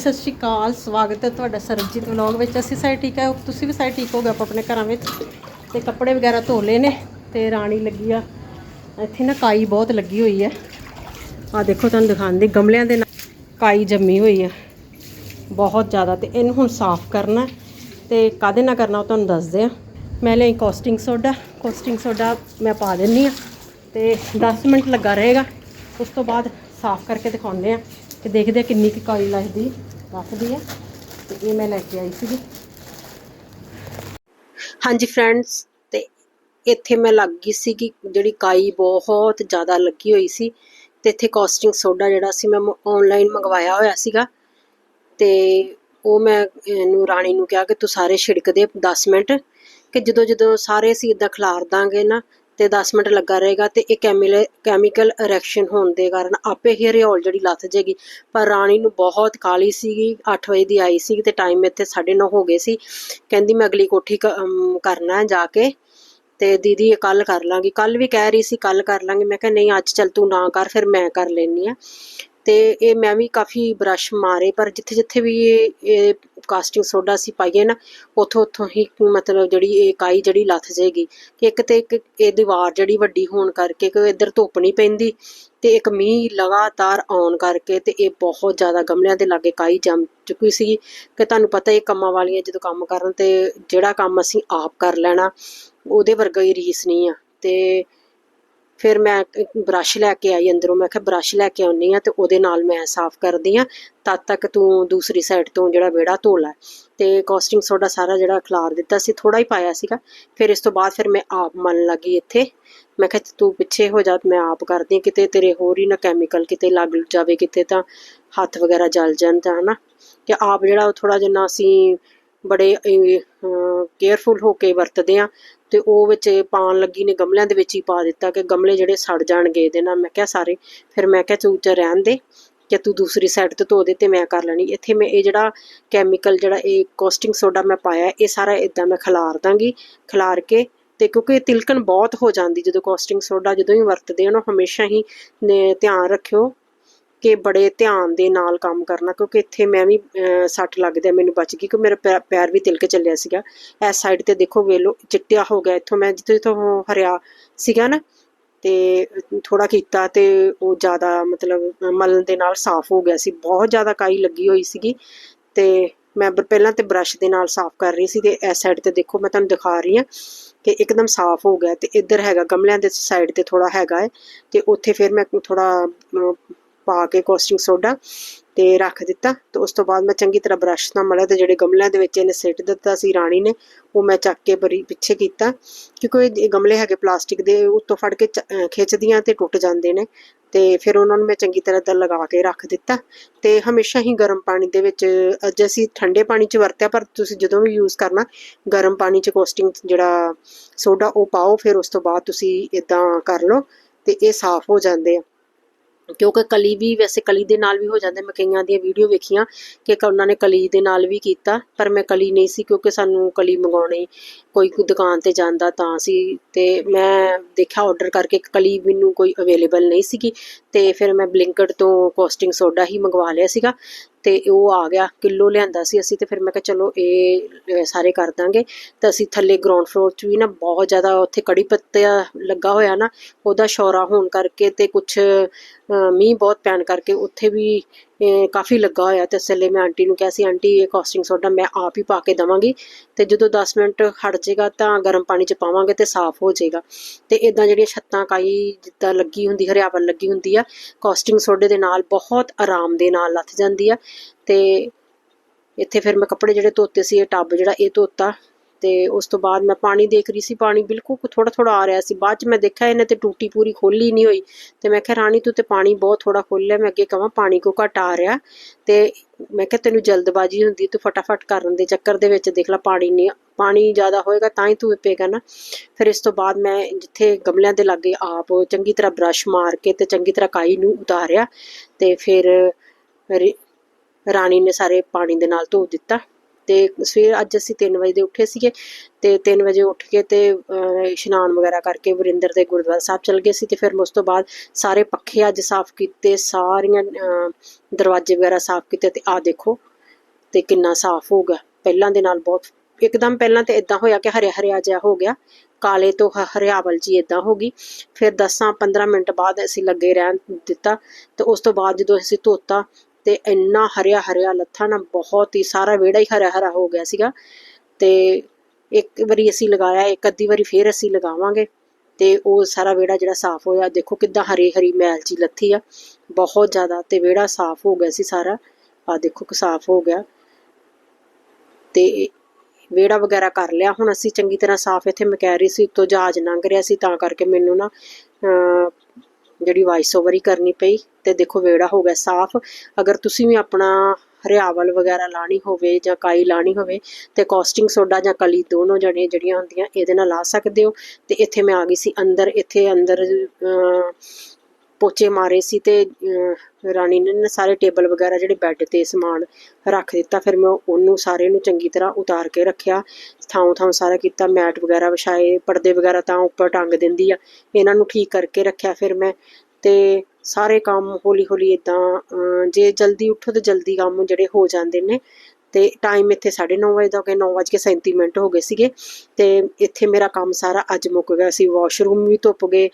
ਸਤਿ ਸ਼੍ਰੀ ਅਕਾਲ, ਸਵਾਗਤ ਹੈ ਤੁਹਾਡਾ ਸਰਬਜੀਤ ਵਲੌਗ ਵਿੱਚ। ਅਸੀਂ ਸਾਰੇ ਠੀਕ ਹੈ, ਤੁਸੀਂ ਵੀ ਸਾਰੇ ਠੀਕ ਹੋਗੇ ਆਪਾਂ ਆਪਣੇ ਘਰਾਂ ਵਿੱਚ? ਤੇ ਕੱਪੜੇ ਵਗੈਰਾ ਧੋ ਲਏ ਨੇ ਤੇ ਰਾਣੀ ਲੱਗੀ ਆ। ਇੱਥੇ ਨਾ ਕਾਈ ਬਹੁਤ ਲੱਗੀ ਹੋਈ ਹੈ। ਆ ਦੇਖੋ, ਤੁਹਾਨੂੰ ਦਿਖਾਉਂਦੇ ਗਮਲਿਆਂ ਦੇ ਨਾਲ ਕਾਈ ਜੰਮੀ ਹੋਈ ਹੈ ਬਹੁਤ ਜ਼ਿਆਦਾ ਤੇ ਇਹਨੂੰ ਹੁਣ ਸਾਫ਼ ਕਰਨਾ ਹੈ। ਤੇ ਕਾਦੇ ਨਾਲ ਕਰਨਾ ਉਹ ਤੁਹਾਨੂੰ ਦੱਸਦੇ ਆ। ਮੈਂ ਲਈ ਕੋਸਟਿੰਗ ਸੋਡਾ ਕੋਸਟਿੰਗ ਸੋਡਾ ਮੈਂ ਪਾ ਦਿੰਨੀ ਆ ਤੇ 10 ਮਿੰਟ ਲੱਗਾ ਰਹੇਗਾ। ਉਸ ਤੋਂ ਬਾਅਦ ਸਾਫ਼ ਕਰਕੇ ਦਿਖਾਉਂਦੇ ਆ ਕਿ ਦੇਖਦੇ ਆ ਕਿੰਨੀ ਕੁ ਕਾਈ ਲੱਗਦੀ। ਰੱਖਦੀ ਹੈ ਤੇ ਇਹ ਮੈਂ ਲੈ ਕੇ ਆਈ ਸੀਗੀ। ਹਾਂਜੀ ਫਰੈਂਡਸ ਤੇ ਇੱਥੇ ਮੈਂ ਲੱਗ ਗਈ ਸੀਗੀ ਜਿਹੜੀ ਕਾਈ ਬਹੁਤ ਜ਼ਿਆਦਾ ਲੱਗੀ ਹੋਈ ਸੀ ਤੇ ਇੱਥੇ ਕੋਸਟਿੰਗ ਸੋਡਾ ਜਿਹੜਾ ਸੀ ਮੈਂ ਆਨਲਾਈਨ ਮੰਗਵਾਇਆ ਹੋਇਆ ਸੀਗਾ ਤੇ ਉਹ ਮੈਂ ਇਹਨੂੰ ਰਾਣੀ ਨੂੰ ਕਿਹਾ ਕਿ ਤੂੰ ਸਾਰੇ ਛਿੜਕ ਦੇ 10 ਮਿੰਟ ਕਿ ਜਦੋਂ ਜਦੋਂ ਸਾਰੇ ਅਸੀਂ ਇਦਾਂ ਖਿਲਾਰ ਦਾਂਗੇ ਨਾ ਤੇ 10 ਮਿੰਟ ਲੱਗਾ ਰਹੇਗਾ ਤੇ ਇਹ ਕੈਮੀਕਲ ਕੈਮੀਕਲ ਰਿਐਕਸ਼ਨ ਹੋਣ ਦੇ ਕਾਰਨ ਆਪੇ ਹੀ ਹਰਿਓਲ ਜਿਹੜੀ ਲੱਥ ਜਾਏਗੀ। ਪਰ ਰਾਣੀ ਨੂੰ ਬਹੁਤ ਕਾਲੀ ਸੀਗੀ 8 ਵਜੇ ਦੀ ਆਈ ਸੀ ਤੇ ਟਾਈਮ ਇੱਥੇ 9:30 ਹੋ ਗਏ ਸੀ। ਕਹਿੰਦੀ ਮੈਂ ਅਗਲੀ ਕੋਠੀ ਕਰਨਾ ਜਾ ਕੇ ਤੇ ਦੀਦੀ ਇਹ ਕੱਲ ਕਰ ਲਾਂਗੀ। ਕੱਲ ਵੀ ਕਹਿ ਰਹੀ ਸੀ ਕੱਲ ਕਰ ਲਾਂਗੀ। ਮੈਂ ਕਿਹਾ, ਨਹੀਂ, ਅੱਜ ਚੱਲ ਤੂੰ ਨਾ ਕਰ, ਫਿਰ ਮੈਂ ਕਰ ਲੈਣੀ ਆ ਤੇ ਇਹ ਮੈਂ ਵੀ ਕਾਫੀ ਬਰਸ਼ ਮਾਰੇ, ਪਰ ਜਿੱਥੇ ਜਿੱਥੇ ਵੀ ਇਹ ਇਹ ਕਾਸਟਿੰਗ ਸੋਡਾ ਸੀ ਪਾਈਏ ਨਾ, ਉਥੋਂ ਉਥੋਂ ਹੀ ਮਤਲਬ ਜਿਹੜੀ ਇਹ ਕਾਈ ਜਿਹੜੀ ਲੱਥ ਜਾਏਗੀ ਕਿ ਇੱਕ ਤੇ ਇੱਕ ਇਹ ਦੀਵਾਰ ਜਿਹੜੀ ਵੱਡੀ ਹੋਣ ਕਰਕੇ ਕਿ ਇੱਧਰ ਧੁੱਪ ਨਹੀਂ ਪੈਂਦੀ ਤੇ ਇੱਕ ਮੀਂਹ ਲਗਾਤਾਰ ਆਉਣ ਕਰਕੇ ਤੇ ਇਹ ਬਹੁਤ ਜ਼ਿਆਦਾ ਗਮਲਿਆਂ ਦੇ ਲਾਗੇ ਕਾਈ ਜੰਮ ਚੁੱਕੀ ਸੀ ਕਿ ਤੁਹਾਨੂੰ ਪਤਾ ਇਹ ਕੰਮਾਂ ਵਾਲੀਆਂ ਜਦੋਂ ਕੰਮ ਕਰਨ ਤੇ ਜਿਹੜਾ ਕੰਮ ਅਸੀਂ ਆਪ ਕਰ ਲੈਣਾ, ਉਹਦੇ ਵਰਗਾ ਹੀ ਰੀਸ ਨਹੀਂ ਆ ਤੇ ਫਿਰ ਮੈਂ ਇੱਕ ਬ੍ਰਸ਼ ਲੈ ਕੇ ਆਈ ਅੰਦਰੋਂ ਮੈਂ ਕਿਹਾ ਬ੍ਰਸ਼ ਲੈ ਕੇ ਆਉਣੀ ਆ ਤੇ ਉਹਦੇ ਨਾਲ ਮੈਂ ਸਾਫ਼ ਕਰਦੀ ਆ ਤਦ ਤੱਕ ਤੂੰ ਦੂਸਰੀ ਸਾਈਡ ਤੋਂ ਜਿਹੜਾ ਵਿਹੜਾ ਧੋ ਲੈ ਤੇ ਕਾਸਟਿੰਗ ਸੋਡਾ ਸਾਰਾ ਜਿਹੜਾ ਖਿਲਾਰ ਦਿੱਤਾ ਸੀ ਥੋੜਾ ਹੀ ਪਾਇਆ ਸੀਗਾ। ਫਿਰ ਇਸ ਤੋਂ ਬਾਅਦ ਫਿਰ ਮੈਂ ਆਪ ਮਨ ਲੱਗੀ ਇੱਥੇ। ਮੈਂ ਕਿਹਾ ਤੂੰ ਪਿੱਛੇ ਹੋ ਜਾ ਮੈਂ ਆਪ ਕਰਦੀ ਹਾਂ, ਕਿਤੇ ਤੇਰੇ ਹੋਰ ਹੀ ਨਾ ਕੈਮੀਕਲ ਕਿਤੇ ਲੱਗ ਜਾਵੇ ਕਿਤੇ ਤਾਂ ਹੱਥ ਵਗੈਰਾ ਜਲ ਜਾਣ ਤਾਂ ਹਨਾ? ਕਿ ਆਪ ਜਿਹੜਾ ਥੋੜਾ ਜਿਹਾ ਅਸੀਂ ਬੜੇ ਕੇਅਰਫੁਲ ਹੋ ਕੇ ਵਰਤਦੇ ਆ ਤੇ ਉਹ ਵਿੱਚ ਪਾਣ ਲੱਗੀ ਨੇ, ਗਮਲਿਆਂ ਦੇ ਵਿੱਚ ਹੀ ਪਾ ਦਿੱਤਾ ਕਿ ਗਮਲੇ ਜਿਹੜੇ ਸੜ ਜਾਣਗੇ ਇਹਦੇ ਨਾਲ। ਮੈਂ ਕਿਹਾ, ਸਾਰੇ। ਫਿਰ ਮੈਂ ਕਿਹਾ, ਤੂੰ ਚ ਰਹਿਣ ਦੇ ਕਿ ਤੂੰ ਦੂਸਰੀ ਸਾਈਡ ਤੇ ਧੋ ਦੇ ਤੇ ਮੈਂ ਕਰ ਲੈਣੀ। ਇੱਥੇ ਮੈਂ ਇਹ ਜਿਹੜਾ ਕੈਮੀਕਲ ਜਿਹੜਾ ਇਹ ਕੋਸਟਿੰਗ ਸੋਡਾ ਮੈਂ ਪਾਇਆ, ਇਹ ਸਾਰਾ ਇਦਾਂ ਮੈਂ ਖਿਲਾਰ ਦਾਂਗੀ, ਖਿਲਾਰ ਕੇ ਤੇ ਕਿਉਂਕਿ ਤਿਲਕਣ ਬਹੁਤ ਹੋ ਜਾਂਦੀ, ਜਦੋਂ ਕੋਸਟਿੰਗ ਸੋਡਾ ਜਦੋਂ ਹੀ ਵਰਤਦੇ ਹੋ ਨਾ ਹਮੇਸ਼ਾ ਹੀ ਨੇ ਧਿਆਨ ਰੱਖਿਓ। ਕਿ ਬੜੇ ਧਿਆਨ ਦੇ ਨਾਲ ਕੰਮ ਕਰਨਾ, ਕਿਉਂਕਿ ਇੱਥੇ ਮੈਂ ਵੀ ਸੱਟ ਲੱਗਦਾ ਮੈਨੂੰ ਬਚ ਗਈ ਕਿ ਮੇਰਾ ਪੈਰ ਵੀ ਤਿਲਕ ਚੱਲਿਆ ਸੀਗਾ। ਇਸ ਸਾਈਡ ਤੇ ਦੇਖੋ ਵੇਲੋ ਚਿੱਟਿਆ ਹੋ ਗਿਆ ਇੱਥੋਂ, ਮੈਂ ਜਿੱਥੇ ਜਿੱਥੋਂ ਹਰਿਆ ਸੀਗਾ ਨਾ, ਤੇ ਥੋੜਾ ਕੀਤਾ ਤੇ ਉਹ ਜ਼ਿਆਦਾ ਮਤਲਬ ਮਲਣ ਦੇ ਨਾਲ ਸਾਫ਼ ਹੋ ਗਿਆ ਸੀ। ਬਹੁਤ ਜ਼ਿਆਦਾ ਕਾਈ ਲੱਗੀ ਹੋਈ ਸੀਗੀ ਤੇ ਮੈਂ ਪਹਿਲਾਂ ਤੇ ਬ੍ਰਸ਼ ਦੇ ਨਾਲ ਸਾਫ਼ ਕਰ ਰਹੀ ਸੀ ਤੇ ਇਸ ਸਾਈਡ ਤੇ ਦੇਖੋ, ਮੈਂ ਤੁਹਾਨੂੰ ਦਿਖਾ ਰਹੀ ਹਾਂ ਕਿ ਇੱਕਦਮ ਸਾਫ਼ ਹੋ ਗਿਆ ਤੇ ਇੱਧਰ ਹੈਗਾ, ਗਮਲਿਆਂ ਦੇ ਸਾਈਡ ਤੇ ਥੋੜਾ ਹੈਗਾ ਹੈ ਤੇ ਉੱਥੇ ਫਿਰ ਮੈਂ ਥੋੜਾ ਪਾ ਕੇ ਕੋਸਟਿੰਗ ਸੋਡਾ ਤੇ ਰੱਖ ਦਿੱਤਾ ਤੇ ਉਸ ਤੋਂ ਬਾਅਦ ਮੈਂ ਚੰਗੀ ਤਰ੍ਹਾਂ ਬ੍ਰਸ਼ ਨਾਲ ਮਲਿਆ ਤੇ ਜਿਹੜੇ ਗਮਲਿਆਂ ਦੇ ਵਿੱਚ ਇਹਨੇ ਸਿੱਟ ਦਿੱਤਾ ਸੀ ਰਾਣੀ ਨੇ, ਉਹ ਮੈਂ ਚੱਕ ਕੇ ਬਰੀ ਪਿੱਛੇ ਕੀਤਾ ਕਿਉਂਕਿ ਇਹ ਗਮਲੇ ਹੈਗੇ ਪਲਾਸਟਿਕ ਦੇ ਉੱਤੋਂ ਫੜ ਕੇ ਖਿੱਚਦੀਆਂ ਤੇ ਟੁੱਟ ਜਾਂਦੇ ਨੇ ਤੇ ਫਿਰ ਉਹਨਾਂ ਨੂੰ ਮੈਂ ਚੰਗੀ ਤਰ੍ਹਾਂ ਦਾ ਲਗਾ ਕੇ ਰੱਖ ਦਿੱਤਾ ਤੇ ਹਮੇਸ਼ਾ ਹੀ ਗਰਮ ਪਾਣੀ ਦੇ ਵਿੱਚ, ਅੱਜ ਅਸੀਂ ਠੰਡੇ ਪਾਣੀ 'ਚ ਵਰਤਿਆ ਪਰ ਤੁਸੀਂ ਜਦੋਂ ਵੀ ਯੂਜ਼ ਕਰਨਾ ਗਰਮ ਪਾਣੀ 'ਚ ਕੋਸਟਿੰਗ ਜਿਹੜਾ ਸੋਡਾ ਉਹ ਪਾਓ, ਫਿਰ ਉਸ ਤੋਂ ਬਾਅਦ ਤੁਸੀਂ ਇਦਾਂ ਕਰ ਲਓ ਤੇ ਇਹ ਸਾਫ਼ ਹੋ ਜਾਂਦੇ ਆ। ਕਿਉਂਕਿ ਕਲੀ ਵੀ ਵੈਸੇ ਕਲੀ ਦੇ ਨਾਲ ਵੀ ਹੋ ਜਾਂਦਾ, ਮੈਂ ਕਈਆਂ ਦੀਆਂ ਵੀਡੀਓ ਵੇਖੀਆਂ ਕਿ ਉਹਨਾਂ ਨੇ ਕਲੀ ਦੇ ਨਾਲ ਵੀ ਕੀਤਾ, ਪਰ ਮੈਂ ਕਲੀ ਨਹੀਂ ਸੀ ਕਿਉਂਕਿ ਸਾਨੂੰ ਕਲੀ ਮੰਗਾਉਣੀ ਕੋਈ ਕੋਈ ਦੁਕਾਨ ਤੇ ਜਾਂਦਾ ਤਾਂ ਸੀ ਤੇ ਮੈਂ ਦੇਖਿਆ ਆਰਡਰ ਕਰਕੇ ਕਲੀ ਮੈਨੂੰ ਕੋਈ ਅਵੇਲੇਬਲ ਨਹੀਂ ਸੀਗੀ ਤੇ ਫਿਰ ਮੈਂ ਬਲਿੰਕਟ ਤੋਂ ਕੋਸਟਿੰਗ ਸੋਡਾ ਹੀ ਮੰਗਵਾ ਲਿਆ ਸੀਗਾ ਤੇ ਉਹ ਆ ਗਿਆ, ਕਿਲੋ ਲਿਆਂਦਾ ਸੀ ਅਸੀਂ ਤੇ ਫਿਰ ਮੈਂ ਕਿਹਾ ਚਲੋ ਇਹ ਸਾਰੇ ਕਰ ਦਾਂਗੇ। ਤਾਂ ਅਸੀਂ ਥੱਲੇ ਗਰਾਊਂਡ ਫਲੋਰ 'ਚ ਵੀ ਨਾ ਬਹੁਤ ਜ਼ਿਆਦਾ ਉੱਥੇ ਕੜੀ ਪੱਤਾ ਲੱਗਾ ਹੋਇਆ ਨਾ, ਉਹਦਾ ਸ਼ੌਰਾ ਹੋਣ ਕਰਕੇ ਤੇ ਕੁਝ ਮੀਂਹ ਬਹੁਤ ਪੈਣ ਕਰਕੇ ਉੱਥੇ ਵੀ ਕਾਫੀ ਲੱਗਾ ਹੋਇਆ ਤੇ ਇਸ ਲਈ ਮੈਂ ਆਂਟੀ ਨੂੰ ਕਿਹਾ ਸੀ, ਆਂਟੀ, ਇਹ ਕਾਸਟਿੰਗ ਸੋਡਾ ਮੈਂ ਆਪ ਹੀ ਪਾ ਕੇ ਦਵਾਂਗੀ ਤੇ ਜਦੋਂ 10 ਮਿੰਟ ਹਟ ਜਾਏਗਾ ਤਾਂ ਗਰਮ ਪਾਣੀ 'ਚ ਪਾਵਾਂਗੇ ਤੇ ਸਾਫ਼ ਹੋ ਜਾਏਗਾ ਤੇ ਇਦਾਂ ਜਿਹੜੀਆਂ ਛੱਤਾਂ ਕਾਈ ਜਿੱਦਾਂ ਲੱਗੀ ਹੁੰਦੀ, ਹਰਿਆਵਲ ਲੱਗੀ ਹੁੰਦੀ ਆ ਕਾਸਟਿੰਗ ਸੋਡੇ ਦੇ ਨਾਲ ਬਹੁਤ ਆਰਾਮ ਦੇ ਨਾਲ ਲੱਥ ਜਾਂਦੀ ਆ ਤੇ ਇੱਥੇ ਫਿਰ ਮੈਂ ਕੱਪੜੇ ਜਿਹੜੇ ਧੋਤੇ ਸੀ, ਇਹ ਟੱਬ ਜਿਹੜਾ ਇਹ ਧੋਤਾ ਤੇ ਉਸ ਤੋਂ ਬਾਅਦ ਮੈਂ ਪਾਣੀ ਦੇਖ ਰਹੀ ਸੀ, ਪਾਣੀ ਬਿਲਕੁਲ ਥੋੜਾ ਥੋੜਾ ਆ ਰਿਹਾ ਸੀ। ਬਾਅਦ ਚ ਮੈਂ ਦੇਖਿਆ ਇਹਨੇ ਤੇ ਟੂਟੀ ਪੂਰੀ ਖੋਲੀ ਨਹੀਂ ਹੋਈ। ਤੇ ਮੈਂ ਕਿਹਾ, ਰਾਣੀ, ਤੂੰ ਤੇ ਪਾਣੀ ਬਹੁਤ ਥੋੜਾ ਖੋਲਿਆ ਮੈਂ ਅੱਗੇ ਕਹਾਂ ਪਾਣੀ ਕੋ ਘਟ ਆ ਰਿਹਾ। ਤੇ ਮੈਂ ਕਿਹਾ, ਤੈਨੂੰ ਜਲਦਬਾਜ਼ੀ ਹੁੰਦੀ, ਤੂੰ ਫਟਾਫਟ ਕਰਨ ਦੇ ਚੱਕਰ ਦੇ ਵਿੱਚ ਦੇਖ ਲੈ, ਪਾਣੀ ਨਹੀਂ, ਪਾਣੀ ਜ਼ਿਆਦਾ ਹੋਏਗਾ ਤਾਂ ਹੀ ਤੂੰ ਪਏਗਾ ਨਾ। ਫਿਰ ਇਸ ਤੋਂ ਬਾਅਦ ਮੈਂ ਜਿੱਥੇ ਗਮਲਿਆਂ ਦੇ ਲਾਗੇ ਆਪ ਚੰਗੀ ਤਰ੍ਹਾਂ ਬ੍ਰਸ਼ ਮਾਰ ਕੇ ਤੇ ਚੰਗੀ ਤਰ੍ਹਾਂ ਕਾਈ ਨੂੰ ਉਤਾਰਿਆ ਤੇ ਫਿਰ ਰਾਣੀ ਨੇ ਸਾਰੇ ਪਾਣੀ ਦੇ ਨਾਲ ਧੋ ਦਿੱਤਾ। ਤੇ ਸਵੇਰ ਅੱਜ ਅਸੀਂ 3 ਵਜੇ ਦੇ ਉੱਠੇ ਸੀਗੇ ਤੇ 3 ਵਜੇ ਉੱਠ ਕੇ ਤੇ ਇਸ਼ਨਾਨ ਵਗੈਰਾ ਕਰਕੇ ਵਰਿੰਦਰ ਦੇ ਗੁਰਦੁਆਰਾ ਸਾਹਿਬ ਚਲ ਗਏ ਸੀ ਤੇ ਫਿਰ ਉਸ ਤੋਂ ਬਾਅਦ ਸਾਰੇ ਪੱਖੇ ਅੱਜ ਸਾਫ਼ ਕੀਤੇ, ਸਾਰੀਆਂ ਦਰਵਾਜ਼ੇ ਵਗੈਰਾ ਸਾਫ਼ ਕੀਤੇ ਤੇ ਆ ਦੇਖੋ ਤੇ ਕਿੰਨਾ ਸਾਫ਼ ਹੋ ਗਿਆ। ਪਹਿਲਾਂ ਦੇ ਨਾਲ ਬਹੁਤ, ਇੱਕਦਮ ਪਹਿਲਾਂ ਤੇ ਇਦਾਂ ਹੋਇਆ ਕਿ ਹਰਿਆ ਹਰਿਆ ਜਿਹਾ ਹੋ ਗਿਆ, ਕਾਲੇ ਤੋਂ ਹਰਿਆਵਲ ਜੀ ਇਦਾਂ ਹੋ ਗਈ। ਫਿਰ 10-15 ਮਿੰਟ ਬਾਅਦ ਅਸੀਂ ਲੱਗੇ ਰਹਿਣ ਦਿੱਤਾ ਤੇ ਉਸ ਤੋਂ ਬਾਅਦ ਜਦੋਂ ਅਸੀਂ ਧੋਤਾ ਤੇ ਇੰਨਾ ਹਰਿਆ ਹਰਿਆ ਲੱਥਾ ਨਾ ਬਹੁਤ ਹੀ ਸਾਰਾ ਵਿਹੜਾ ਹੀ ਹਰਾ ਹਰਾ ਹੋ ਗਿਆ ਸੀਗਾ। ਤੇ ਇੱਕ ਵਾਰੀ ਅਸੀਂ ਲਗਾਇਆ ਇੱਕ ਅੱਧੀ ਵਾਰੀ ਫੇਰ ਅਸੀਂ ਲਗਾਵਾਂਗੇ ਤੇ ਉਹ ਸਾਰਾ ਵਿਹੜਾ ਜਿਹੜਾ ਸਾਫ਼ ਹੋਇਆ ਦੇਖੋ ਕਿੱਦਾਂ ਹਰੀ ਹਰੀ ਮੈਲ ਜੀ ਲੱਥੀ ਆ ਬਹੁਤ ਜ਼ਿਆਦਾ ਤੇ ਵਿਹੜਾ ਸਾਫ਼ ਹੋ ਗਿਆ ਸੀ ਸਾਰਾ ਆ ਦੇਖੋ ਕਿ ਸਾਫ਼ ਹੋ ਗਿਆ। ਤੇ ਵਿਹੜਾ ਵਗੈਰਾ ਕਰ ਲਿਆ ਹੁਣ ਅਸੀਂ ਚੰਗੀ ਤਰ੍ਹਾਂ ਸਾਫ਼ ਇੱਥੇ ਮੈਂ ਰਹੀ ਸੀ ਉੱਤੋਂ ਜਹਾਜ਼ ਲੰਘ ਰਿਹਾ ਸੀ ਤਾਂ ਕਰਕੇ ਮੈਨੂੰ ਨਾ ਅਹ, ਜਿਹੜੀ ਵਾਇਸ ਓਵਰ ਹੀ ਕਰਨੀ ਪਈ ਤੇ ਦੇਖੋ ਵਿਹੜਾ ਹੋ ਗਿਆ ਸਾਫ਼। ਅਗਰ ਤੁਸੀਂ ਵੀ ਆਪਣਾ ਹਰਿਆਵਲ ਵਗੈਰਾ ਲਾਣੀ ਹੋਵੇ ਜਾਂ ਕਾਈ ਲਾਣੀ ਹੋਵੇ ਤੇ ਕੋਸਟਿੰਗ ਸੋਡਾ ਜਾਂ ਕਲੀ ਦੋਨੋਂ ਜਣੇ ਜਿਹੜੀਆਂ ਹੁੰਦੀਆਂ ਇਹਦੇ ਨਾਲ ਲਾ ਸਕਦੇ ਹੋ। ਤੇ ਇੱਥੇ ਮੈਂ ਆ ਗਈ ਸੀ ਅੰਦਰ ਇੱਥੇ ਅੰਦਰ ਅਹ, ਪੋਚੇ ਮਾਰੇ ਸੀ ਤੇ ਅਹ, ਰਾਣੀ ਨੇ ਸਾਰੇ ਟੇਬਲ ਵਗੈਰਾ ਜਿਹੜੇ ਬੈੱਡ ਤੇ ਸਮਾਨ ਰੱਖ ਦਿੱਤਾ ਫਿਰ ਮੈਂ ਉਹਨੂੰ ਸਾਰੇ ਨੂੰ ਚੰਗੀ ਤਰ੍ਹਾਂ ਉਤਾਰ ਕੇ ਰੱਖਿਆ। ਥਾਂ ਥਾਂ ਸਾਰਾ ਕੀਤਾ ਮੈਟ ਵਗੈਰਾ ਵਿਛਾਏ ਪਰਦੇ ਵਗੈਰਾ ਤਾਂ ਉੱਪਰ ਟੰਗ ਦਿੰਦੀ ਆ। ਇਹਨਾਂ ਨੂੰ ਠੀਕ ਕਰਕੇ ਰੱਖਿਆ ਫਿਰ ਮੈਂ। ਤੇ ਸਾਰੇ ਕੰਮ ਹੌਲੀ ਹੌਲੀ ਇਦਾਂ ਜੇ ਜਲਦੀ ਉੱਠੋ ਤੇ ਜਲਦੀ ਕੰਮ ਜਿਹੜੇ ਹੋ ਜਾਂਦੇ ਨੇ। ਤੇ ਟਾਈਮ ਇੱਥੇ 9:30 ਵਜੇ ਦਾ ਹੋ ਗਿਆ 9:37 ਮਿੰਟ ਹੋ ਗਏ ਸੀਗੇ। ਤੇ ਇੱਥੇ ਮੇਰਾ ਕੰਮ ਸਾਰਾ ਅੱਜ ਮੁੱਕ ਗਿਆ ਸੀ। ਵਾਸ਼ਰੂਮ ਵੀ ਧੁੱਪ ਗਏ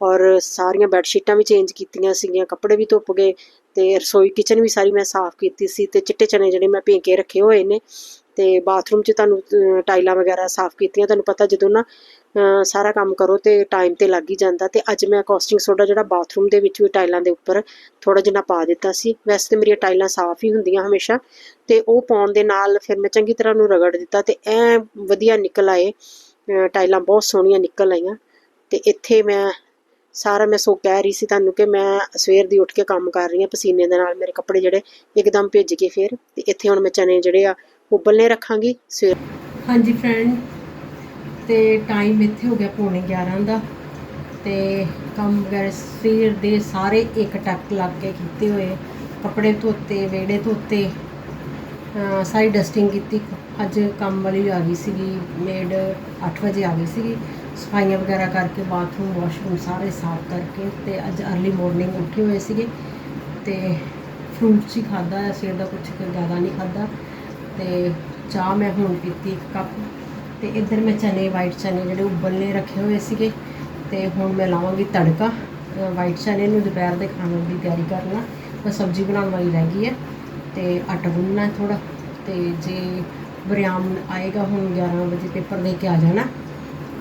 ਔਰ ਸਾਰੀਆਂ ਬੈੱਡ ਸ਼ੀਟਾਂ ਵੀ ਚੇਂਜ ਕੀਤੀਆਂ ਸੀਗੀਆਂ ਕੱਪੜੇ ਵੀ ਧੁੱਪ ਗਏ ਤੇ ਰਸੋਈ ਕਿਚਨ ਵੀ ਸਾਰੀ ਮੈਂ ਸਾਫ਼ ਕੀਤੀ ਸੀ ਤੇ ਚਿੱਟੇ ਚਨੇ ਜਿਹੜੇ ਮੈਂ ਭੇਂ ਕੇ ਰੱਖੇ ਹੋਏ ਨੇ ਤੇ ਬਾਥਰੂਮ 'ਚ ਤੁਹਾਨੂੰ ਅਹ, ਟਾਈਲਾਂ ਵਗੈਰਾ ਸਾਫ਼ ਕੀਤੀਆਂ ਤੁਹਾਨੂੰ ਪਤਾ ਜਦੋਂ ਨਾ ਸਾਰਾ ਕੰਮ ਕਰੋ ਤੇ ਟਾਈਮ ਤੇ ਲੱਗ ਹੀ ਜਾਂਦਾ ਤੇ ਅੱਜ ਮੈਂ ਕੋਸਟਿੰਗ ਸੋਡਾ ਜਿਹੜਾ ਬਾਥਰੂਮ ਦੇ ਵਿੱਚ ਵੀ ਟਾਈਲਾਂ ਦੇ ਉੱਪਰ ਥੋੜਾ ਜਿਹਾ ਪਾ ਦਿੱਤਾ ਸੀ ਵੈਸੇ ਤੇ ਮੇਰੀਆਂ ਟਾਈਲਾਂ ਸਾਫ਼ ਹੀ ਹੁੰਦੀਆਂ ਹਮੇਸ਼ਾ ਤੇ ਉਹ ਪਾਉਣ ਦੇ ਨਾਲ ਫਿਰ ਮੈਂ ਚੰਗੀ ਤਰ੍ਹਾਂ ਨੂੰ ਰਗੜ ਦਿੱਤਾ ਤੇ ਐ ਵਧੀਆ ਨਿਕਲ ਆਏ ਅਹ, ਟਾਈਲਾਂ ਬਹੁਤ ਸੋਹਣੀਆਂ ਨਿਕਲ ਆਈਆਂ ਤੇ ਇੱਥੇ ਮੈਂ ਸਾਰਾ ਮੈਂ ਸੋ ਕਹਿ ਰਹੀ ਸੀ ਤੁਹਾਨੂੰ ਕਿ ਮੈਂ ਸਵੇਰ ਦੀ ਉੱਠ ਕੇ ਕੰਮ ਕਰ ਰਹੀ ਹਾਂ ਪਸੀਨੇ ਦੇ ਨਾਲ ਮੇਰੇ ਕੱਪੜੇ ਜਿਹੜੇ ਇੱਕਦਮ ਭਿੱਜ ਗਏ ਫਿਰ ਤੇ ਇੱਥੇ ਹੁਣ ਮੈਂ ਚਨੇ ਜਿਹੜੇ ਆ ਉਬਲਨੇ ਰੱਖਾਂਗੀ, ਸਵੇਰ ਹਾਂਜੀ ਫਰੈਂਡ ਤੇ ਟਾਈਮ ਇੱਥੇ ਹੋ ਗਿਆ ਪੌਣੇ 11 ਦਾ ਤੇ ਕੰਮ ਵਗੈਰਾ ਸਵੇਰ ਦੇ ਸਾਰੇ ਇੱਕ ਟੱਕ ਲੱਗ ਕੇ ਕੀਤੇ ਹੋਏ ਕੱਪੜੇ ਧੋਤੇ, ਵਿਹੜੇ ਧੋਤੇ ਸਾਰੀ ਡਸਟਿੰਗ ਕੀਤੀ। ਅੱਜ ਕੰਮ ਵਾਲੀ ਆ ਗਈ ਸੀਗੀ, ਮੇਡ 8 ਵਜੇ ਆ ਗਈ ਸੀਗੀ। ਸਫਾਈਆਂ ਵਗੈਰਾ ਕਰਕੇ ਬਾਥਰੂਮ, ਵਾਸ਼ਰੂਮ ਸਾਰੇ ਸਾਫ਼ ਕਰਕੇ ਤੇ ਅੱਜ ਅਰਲੀ ਮਾਰਨਿੰਗ ਉੱਠੇ ਹੋਏ ਸੀਗੇ ਤੇ ਫਰੂਟਸ ਹੀ ਖਾਦਾ ਹੈ ਸਵੇਰ ਦਾ ਕੁਝ ਜ਼ਿਆਦਾ ਨਹੀਂ ਖਾਦਾ ਤੇ ਚਾਹ ਮੈਂ ਹੁਣ ਪੀਤੀ ਇੱਕ ਕੱਪ ਤੇ ਇੱਧਰ ਮੈਂ ਚਨੇ ਵਾਈਟ ਚਨੇ ਜਿਹੜੇ ਉਬਲਨੇ ਰੱਖੇ ਹੋਏ ਸੀਗੇ ਤੇ ਹੁਣ ਮੈਂ ਲਾਵਾਂਗੀ ਤੜਕਾ ਵਾਈਟ ਚਨੇ ਨੂੰ ਦੁਪਹਿਰ ਦੇ ਖਾਣੇ ਦੀ ਤਿਆਰੀ ਕਰਨਾ, ਮੈਂ ਸਬਜ਼ੀ ਬਣਾਉਣ ਵਾਲੀ ਰਹਿ ਗਈ ਹੈ ਤੇ ਆਟਾ ਗੁੰਨਣਾ ਥੋੜਾ ਤੇ ਜੇ ਬਰਿਆਮ ਆਏਗਾ ਹੁਣ 11 ਵਜੇ ਪੇਪਰ ਦੇ ਕੇ ਆ ਜਾਣਾ।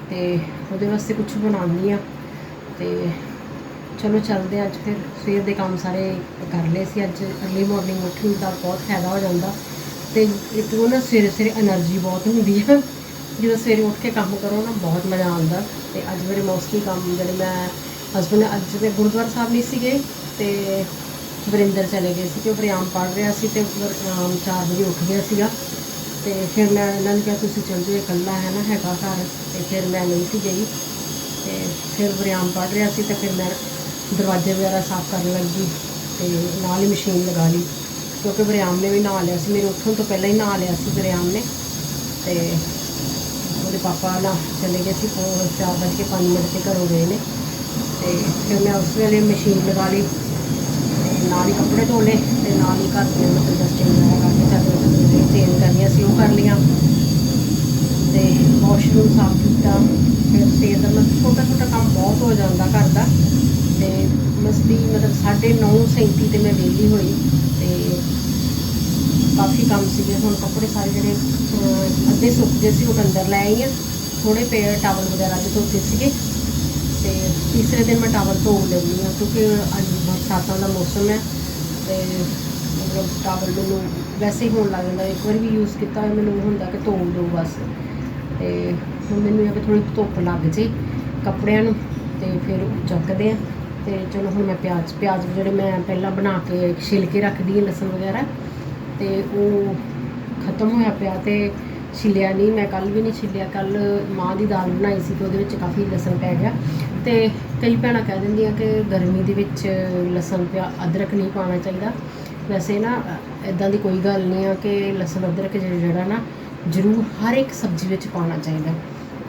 ਤੇ ਉਹਦੇ ਵਾਸਤੇ ਕੁਝ ਬਣਾਉਣੀ ਆ ਤੇ ਚਲੋ ਚੱਲਦੇ ਅੱਜ ਫਿਰ। ਸਵੇਰ ਦੇ ਕੰਮ ਸਾਰੇ ਕਰ ਲਏ ਸੀ। ਅੱਜ ਅਰਲੀ ਮਾਰਨਿੰਗ ਉੱਠਣ ਦਾ ਬਹੁਤ ਫਾਇਦਾ ਹੋ ਜਾਂਦਾ। ਤੇ ਇੱਕ ਉਹ ਨਾ ਸਵੇਰੇ ਸਵੇਰੇ એનર્ਜੀ ਬਹੁਤ ਹੁੰਦੀ ਆ। ਜਦੋਂ ਸਵੇਰੇ ਉੱਠ ਕੇ ਕੰਮ ਕਰੋ ਨਾ ਬਹੁਤ ਮਜ਼ਾ ਆਉਂਦਾ। ਤੇ ਅੱਜ ਮੇਰੇ ਮੋਸਟਲੀ ਕੰਮ ਜਿਹੜੇ ਮੈਂ ਹਸਬੰਦ ਅੱਜ ਦੇ ਗੁਰਦੁਆਰਾ ਸਾਹਿਬ ਨਹੀਂ ਸੀਗੇ ਤੇ ਵਰਿੰਦਰ ਚਲੇ ਗਏ ਸੀ ਕਿ ਉਹ ਪ੍ਰਿਆਮ ਪੜ ਰਿਹਾ ਸੀ ਤੇ ਚਾਰ ਵਜੇ ਉੱਠ ਗਿਆ ਸੀਗਾ। ਤੇ ਫਿਰ ਮੈਂ ਇਹਨਾਂ ਨੂੰ ਕਿਹਾ, ਤੁਸੀਂ ਚੱਲ ਜਾਓ ਇਕੱਲਾ ਹੈ ਨਾ, ਹੈਗਾ ਘਰ। ਤੇ ਫਿਰ ਮੈਂ ਨਹੀਂ ਸੀ ਗਈ। ਤੇ ਫਿਰ ਵਰਿਆਮ ਪੜ੍ਹ ਰਿਹਾ ਸੀ ਤੇ ਫਿਰ ਮੈਂ ਦਰਵਾਜ਼ੇ ਵਗੈਰਾ ਸਾਫ਼ ਕਰਨ ਲੱਗੀ ਤੇ ਨਾਲ ਹੀ ਮਸ਼ੀਨ ਲਗਾ ਲਈ। ਕਿਉਂਕਿ ਵਰਿਆਮ ਨੇ ਵੀ ਨਹਾ ਲਿਆ ਸੀ, ਮੇਰੇ ਉੱਠਣ ਤੋਂ ਪਹਿਲਾਂ ਹੀ ਨਹਾ ਲਿਆ ਸੀ ਵਰਿਆਮ ਨੇ। ਤੇ ਉਹਦੇ ਪਾਪਾ ਨਾ ਚਲੇ ਗਏ ਸੀ, ਉਹ ਚਾਰ ਵੱਜ ਕੇ ਪੰਜ ਮਿੰਟ ਤੇ ਘਰੋਂ ਗਏ ਨੇ। ਤੇ ਫਿਰ ਮੈਂ ਉਸ ਵੇਲੇ ਮਸ਼ੀਨ ਲਗਾ ਲਈ। ਤੇ ਨਾਲ ਹੀ ਕੱਪੜੇ ਧੋ ਲਏ ਤੇ ਨਾਲ ਹੀ ਘਰ ਦੇ ਮਤਲਬ ਡਸਟਿੰਗ ਵਗੈਰਾ ਕਰਕੇ ਚਾਦਰ ਚੇਂਜ ਕਰਨੀਆਂ ਸੀ, ਉਹ ਕਰ ਲੀਆਂ ਤੇ ਵਾਸ਼ਰੂਮ ਸਾਫ਼ ਕੀਤਾ, ਫਿਰ ਸਵੇਰ ਦਾ ਮਤਲਬ ਛੋਟਾ ਛੋਟਾ ਕੰਮ ਬਹੁਤ ਹੋ ਜਾਂਦਾ ਘਰ ਦਾ। ਤੇ ਮਸਤੀ ਮਤਲਬ 9:30 ਤੇ ਮੈਂ ਵਿਹਲੀ ਹੋਈ, ਤੇ ਕਾਫੀ ਕੰਮ ਸੀਗੇ। ਹੁਣ ਕੱਪੜੇ ਸਾਰੇ ਜਿਹੜੇ ਅੱਧੇ ਸੁੱਕ ਗਏ ਸੀ, ਉਹ ਅੰਦਰ ਲੈ ਆਈ ਹਾਂ ਥੋੜੇ ਪਏ ਟਾਵਲ ਵਗੈਰਾ ਵੀ ਧੋਤੇ ਸੀਗੇ। ਤੇ ਤੀਸਰੇ ਦਿਨ ਮੈਂ ਟਾਵਲ ਧੋ ਲੈਂਦੀ ਹਾਂ, ਕਿਉਂਕਿ ਅੱਜ ਬਰਸਾਤਾਂ ਦਾ ਮੌਸਮ ਹੈ। ਤੇ ਮਤਲਬ ਟਾਵਲ ਮੈਨੂੰ ਵੈਸੇ ਹੀ ਹੋਣ ਲੱਗ ਜਾਂਦਾ, ਇੱਕ ਵਾਰ ਵੀ ਯੂਜ਼ ਕੀਤਾ ਹੋਇਆ, ਮੈਨੂੰ ਹੁੰਦਾ ਕਿ ਧੋ ਦਿਓ ਬਸ। ਤੇ ਹੁਣ ਮੈਨੂੰ ਇਹ ਕਿ ਥੋੜੀ ਧੁੱਪ ਲੱਗ ਜੇ ਕੱਪੜਿਆਂ ਨੂੰ, ਤੇ ਫਿਰ ਚੱਕਦੇ ਆ। ਤੇ ਚਲੋ ਹੁਣ ਮੈਂ ਪਿਆਜ਼ ਪਿਆਜ਼ ਜਿਹੜੇ ਮੈਂ ਪਹਿਲਾਂ ਬਣਾ ਕੇ ਛਿਲ ਕੇ ਰੱਖਦੀ ਹਾਂ ਲਸਣ ਵਗੈਰਾ, ਤੇ ਉਹ ਖਤਮ ਹੋਇਆ ਪਿਆ ਤੇ ਛਿਲਿਆ ਨਹੀਂ, ਮੈਂ ਕੱਲ ਵੀ ਨਹੀਂ ਛਿਲਿਆ ਕੱਲ ਮਾਂ ਦੀ ਦਾਲ ਬਣਾਈ ਸੀ ਤੇ ਉਹਦੇ ਵਿੱਚ ਕਾਫੀ ਲਸਣ ਪੈ ਗਿਆ। ਤੇ ਕਈ ਭੈਣਾਂ ਕਹਿ ਦਿੰਦੀਆਂ ਕਿ ਗਰਮੀ ਦੇ ਵਿੱਚ ਲਸਣ ਪਿਆ ਅਦਰਕ ਨਹੀਂ ਪਾਉਣਾ ਚਾਹੀਦਾ। ਵੈਸੇ ਨਾ ਇਦਾਂ ਦੀ ਕੋਈ ਗੱਲ ਨਹੀਂ ਆ ਕਿ ਲਸਣ ਅਦਰਕ ਜਿਹੜਾ ਨਾ, ਜ਼ਰੂਰ ਹਰ ਇੱਕ ਸਬਜ਼ੀ ਵਿੱਚ ਪਾਉਣਾ ਚਾਹੀਦਾ।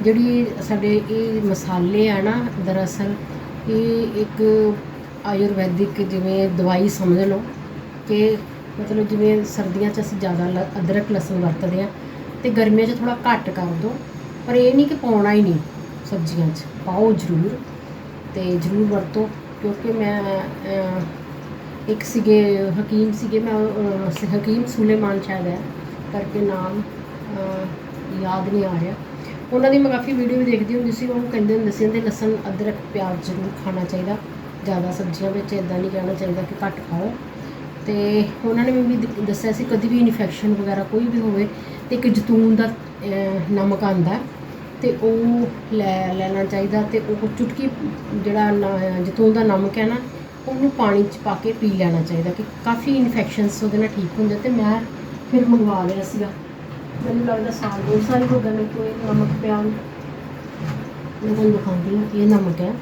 ਜਿਹੜੀ ਸਾਡੇ ਇਹ ਮਸਾਲੇ ਆ ਨਾ, ਦਰਅਸਲ ਇਹ ਇੱਕ ਆਯੁਰਵੈਦਿਕ ਜਿਵੇਂ ਦਵਾਈ ਸਮਝ ਲਓ ਕਿ ਮਤਲਬ ਜਿਵੇਂ ਸਰਦੀਆਂ 'ਚ ਅਸੀਂ ਜ਼ਿਆਦਾ ਲ- ਅਦਰਕ, ਲਸਣ ਵਰਤਦੇ ਆ ਤੇ ਗਰਮੀਆਂ 'ਚ ਥੋੜਾ ਘੱਟ ਕਰ ਦਿਓ ਪਰ ਇਹ ਨਹੀਂ ਕਿ ਪਾਉਣਾ ਹੀ ਨਹੀਂ ਸਬਜ਼ੀਆਂ 'ਚ, ਪਾਓ ਜ਼ਰੂਰ ਤੇ ਜ਼ਰੂਰ ਵਰਤੋ ਕਿਉਂਕਿ ਮੈਂ ਇੱਕ ਸੀਗੇ ਹਕੀਮ ਸੀਗੇ ਮੈਂ ਅਹ, ਹਕੀਮ ਸੁਲੇਮਾਨ ਸ਼ਾਇਦ ਹੈ ਕਰਕੇ ਨਾਮ ਅਹ, ਯਾਦ ਨਹੀਂ ਆ ਰਿਹਾ। ਉਹਨਾਂ ਦੀ ਮੈਂ ਕਾਫੀ ਵੀਡੀਓ ਵੀ ਦੇਖਦੀ ਹੁੰਦੀ ਸੀ ਉਹ ਕਹਿੰਦੇ ਹੁੰਦੇ ਸੀ ਤੇ ਲਸਣ ਅਦਰਕ ਪਿਆਜ਼ ਜ਼ਰੂਰ ਖਾਣਾ ਚਾਹੀਦਾ ਜ਼ਿਆਦਾ ਸਬਜ਼ੀਆਂ ਵਿੱਚ ਇਦਾਂ ਨਹੀਂ ਕਹਿਣਾ ਚਾਹੀਦਾ ਕਿ ਘੱਟ ਖਾਓ। ਤੇ ਉਹਨਾਂ ਨੇ ਮੈਨੂੰ ਵੀ ਦ- ਦੱਸਿਆ ਸੀ ਕਦੀ ਵੀ ਇਨਫੈਕਸ਼ਨ ਵਗੈਰਾ ਕੋਈ ਵੀ ਹੋਵੇ ਤੇ ਇੱਕ ਜੈਤੂਨ ਦਾ ਅਹ, ਨਮਕ ਆਂਦਾ ਤੇ ਉਹ ਲੈ ਲੈਣਾ ਚਾਹੀਦਾ ਤੇ ਉਹ ਚੁਟਕੀ ਜਿਹੜਾ ਨਾ ਜੈਤੂਨ ਦਾ ਨਮਕ ਹੈ ਨਾ ਉਹਨੂੰ ਪਾਣੀ 'ਚ ਪਾ ਕੇ ਪੀ ਲੈਣਾ ਚਾਹੀਦਾ ਕਿ ਕਾਫੀ ਇਨਫੈਕਸ਼ਨਸ ਉਹਦੇ ਨਾਲ ਠੀਕ ਹੁੰਦੇ ਤੇ ਮੈਂ ਫਿਰ ਮੰਗਵਾ ਲਿਆ ਸੀਗਾ। ਮੈਨੂੰ ਲੱਗਦਾ ਸਾਲ ਦੋ ਸਾਲ ਹੋ ਗਏ ਮੈਨੂੰ ਕੋਈ ਨਮਕ ਪਿਆ ਮੈਂ ਤੁਹਾਨੂੰ ਦਿਖਾਉਂਦੀ ਹਾਂ ਇਹ ਨਮਕ ਹੈ,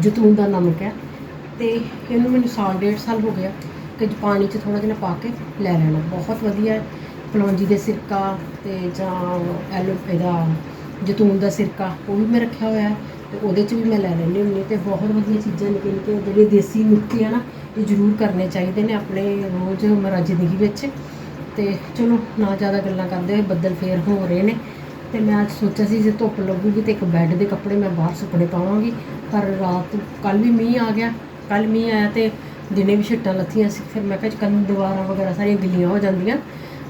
ਜਤੂਨ ਦਾ ਨਮਕ ਹੈ ਤੇ ਇਹਨੂੰ ਮੈਨੂੰ ਸਾਲ ਡੇਢ ਸਾਲ ਹੋ ਗਿਆ ਕਿ ਪਾਣੀ 'ਚ ਥੋੜਾ ਜਿਹਾ ਪਾ ਕੇ ਲੈ ਲੈਣਾ। ਬਹੁਤ ਵਧੀਆ ਹੈ। ਕਲੌਂਜੀ ਦੇ ਸਿਰਕਾ ਤੇ ਜਾਂ ਐਲੋ ਇਹਦਾ ਜਤੂਨ ਦਾ ਸਿਰਕਾ, ਉਹ ਵੀ ਮੈਂ ਰੱਖਿਆ ਹੋਇਆ ਹੈ। ਤੇ ਉਹਦੇ 'ਚ ਵੀ ਮੈਂ ਲੈ ਲੈਂਦੀ ਹੁੰਦੀ ਹਾਂ ਤੇ ਬਹੁਤ ਵਧੀਆ ਚੀਜ਼ਾਂ ਨਿੱਕੇ ਨਿੱਕੇ ਜਿਹੜੇ ਦੇਸੀ ਨੁਕਤੇ ਆ ਨਾ ਇਹ ਜ਼ਰੂਰ ਕਰਨੇ ਚਾਹੀਦੇ ਨੇ ਆਪਣੇ ਰੋਜ਼ਮਰਰਾ ਜ਼ਿੰਦਗੀ ਵਿੱਚ। ਤੇ ਚਲੋ, ਨਾ ਜ਼ਿਆਦਾ ਗੱਲਾਂ ਕਰਦੇ ਹੋਏ ਬੱਦਲ ਫੇਰ ਹੋ ਰਹੇ ਨੇ। ਤੇ ਮੈਂ ਅੱਜ ਸੋਚਿਆ ਸੀ, ਜੇ ਧੁੱਪ ਲੱਗੂਗੀ ਤੇ ਇੱਕ ਬੈੱਡ ਦੇ ਕੱਪੜੇ ਮੈਂ ਬਾਹਰ ਸੁੱਕਣੇ ਪਾਵਾਂਗੀ, ਪਰ ਰਾਤ ਕੱਲ ਵੀ ਮੀਂਹ ਆ ਗਿਆ। ਕੱਲ ਮੀਂਹ ਆਇਆ ਤੇ ਦਿਨੇ ਵੀ ਛਿੱਟਾਂ ਲੱਥੀਆਂ ਸੀ। ਫਿਰ ਮੈਂ ਕਿਹਾ ਕੰਨ ਦੀਵਾਰਾਂ ਵਗੈਰਾ ਸਾਰੀਆਂ ਗਿੱਲੀਆਂ ਹੋ ਜਾਂਦੀਆਂ।